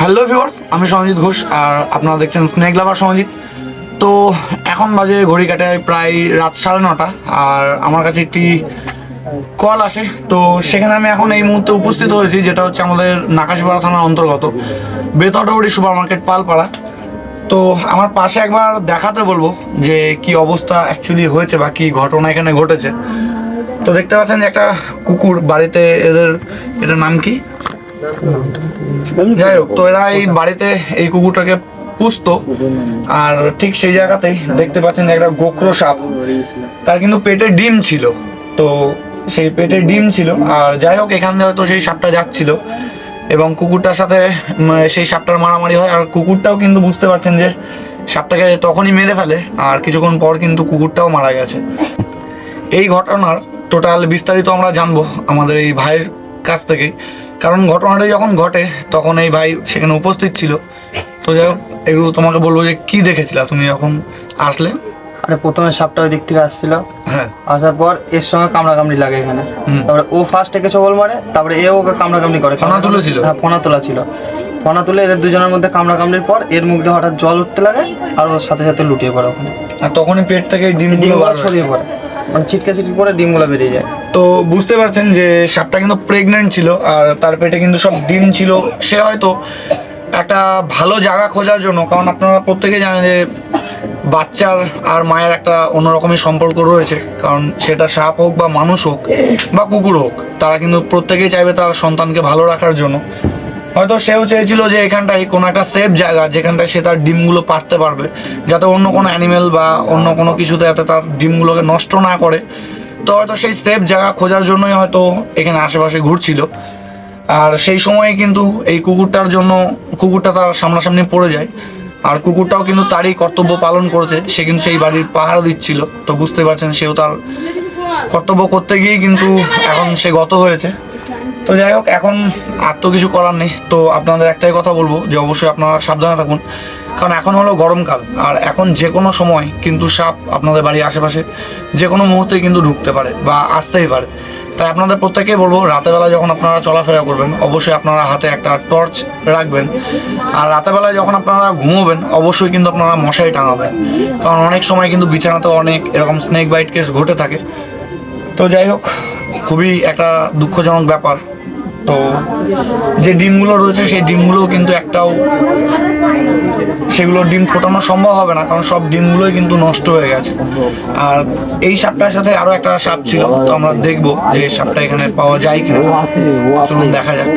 Hello viewers আমি সঞ্জিত ঘোষ আর আপনারা দেখছেন স্নেক লাভার সঞ্জিত। তো এখন বাজে ঘড়ি কাটায় প্রায় রাত সাড়ে নটা, আর আমার কাছে একটি কল আসে। তো সেখানে আমি এখন এই মুহূর্তে উপস্থিত হয়েছি, যেটা হচ্ছে আমাদের নাকাশপাড়া থানার অন্তর্গত বেতডাউড়ি সুপার মার্কেট পালপাড়া। তো আমার পাশে একবার দেখাতে বলব যে কি অবস্থা অ্যাকচুয়ালি হয়েছে বা কি ঘটনা এখানে ঘটেছে। তো দেখতে পাচ্ছেন যে একটা কুকুর বাড়িতে এদের, এটার নাম কি? যাই হোক, তো এরা এই বাড়িতে এই কুকুরটাকে পুষতো। আর ঠিক সেই জায়গাতেই দেখতে পাচ্ছেন একটা গোকরো সাপ। তার কিন্তু পেটে ডিম ছিল। তো সেই পেটে ডিম ছিল। আর যাই হোক, এখান দিয়ে হয়তো সেই সাপটা যাচ্ছিল। এবং কুকুরটার সাথে সেই সাপটার মারামারি হয়। আর কুকুরটাও কিন্তু বুঝতে পারছেন যে সাপটাকে তখনই মেরে ফেলে। আর কিছুক্ষণ পর কিন্তু কুকুরটাও মারা গেছে। এই ঘটনার টোটাল বিস্তারিত আমরা জানব আমাদের এই ভাইয়ের কাছ থেকে কারণ ঘটনাটা যখন ঘটে তখন এই ভাই সেখানে উপস্থিত ছিল। তো যাই হোক এগুলো তোমাকে বলব যে কি দেখেছিলা তুমি যখন আসলে? আরে প্রথমে সাপটা ওই দিক থেকে আসছিল। হ্যাঁ। আসার পর এর সঙ্গে কামড়া কামড়ি লাগে এখানে। তারপরে ও ফার্স্ট একে ছবল মারে তারপরে এ ওকে কামড়া কামড়ি করে। ফনা তুলেছিল? হ্যাঁ ফোনা তোলা ছিল। ফোনা তুলে এদের দুজনের মধ্যে কামড়া কামড়ির পর এর মুখ দিয়ে হঠাৎ জল উঠতে লাগে আর ওর সাথে সাথে লুটিয়ে পড়ে ওখানে। আর তখনই পেট থেকে এই ডিমগুলো। ছড়িয়ে পড়ে। মানে ছিটকে ছিটকে পরে ডিমগুলো বেরিয়ে যায়। তো বুঝতে পারছেন যে সাপটা কিন্তু প্রেগনেন্ট ছিল আর তার পেটে কিন্তু সব ডিম ছিল। সে হয়তো একটা ভালো জায়গা খোঁজার জন্য, কারণ আপনারা প্রত্যেকে জানেন যে বাচ্চার আর মায়ের একটা অন্যরকমই সম্পর্ক রয়েছে, কারণ সেটা সাপ হোক বা মানুষ হোক বা কুকুর হোক, তারা কিন্তু প্রত্যেকেই চাইবে তার সন্তানকে ভালো রাখার জন্য। হয়তো সেও চেয়েছিল যে এখানটায় কোনো একটা সেফ জায়গা যেখানটায় সে তার ডিমগুলো পারতে পারবে, যাতে অন্য কোনো অ্যানিমেল বা অন্য কোনো কিছুতে যাতে তার ডিমগুলোকে নষ্ট না করে। তো হয়তো সেই সেফ জায়গা খোঁজার জন্যই হয়তো এখানে আশেপাশে ঘুরছিল। আর সেই সময়ে কিন্তু এই কুকুরটার জন্য, কুকুরটা তার সামনাসামনি পড়ে যায়। আর কুকুরটাও কিন্তু তারই কর্তব্য পালন করেছে। সে কিন্তু সেই বাড়ির পাহারা দিচ্ছিল। তো বুঝতে পারছেন, সেও তার কর্তব্য করতে গিয়েই কিন্তু এখন সে গত হয়েছে। তো যাই হোক, এখন আর তো কিছু করার নেই। তো আপনাদের একটাই কথা বলব, যে অবশ্যই আপনারা সাবধানে থাকুন। কারণ এখন হলো গরমকাল, আর এখন যে কোনো সময় কিন্তু সাপ আপনাদের বাড়ির আশেপাশে যে কোনো মুহূর্তে কিন্তু ঢুকতে পারে বা আসতেই পারে। তাই আপনাদের প্রত্যেকেই বলব, রাতেবেলা যখন আপনারা চলাফেরা করবেন, অবশ্যই আপনারা হাতে একটা টর্চ রাখবেন। আর রাতেবেলায় যখন আপনারা ঘুমোবেন, অবশ্যই কিন্তু আপনারা মশারি টাঙাবেন। কারণ অনেক সময় কিন্তু বিছানাতে অনেক এরকম স্নেক বাইট কেস ঘটে থাকে। তো যাই হোক, খুবই একটা দুঃখজনক ব্যাপার। তো যে ডিমগুলো রয়েছে, সেই ডিমগুলোও কিন্তু একটাও সেগুলো ডিম ফোটানো সম্ভব হবে না, কারণ সব ডিমগুলোই কিন্তু নষ্ট হয়ে গেছে। আর এই সাপটার সাথে আরও একটা সাপ ছিল, তো আমরা দেখব যে সাপটা এখানে পাওয়া যায় কিনা। চলুন দেখা যাক।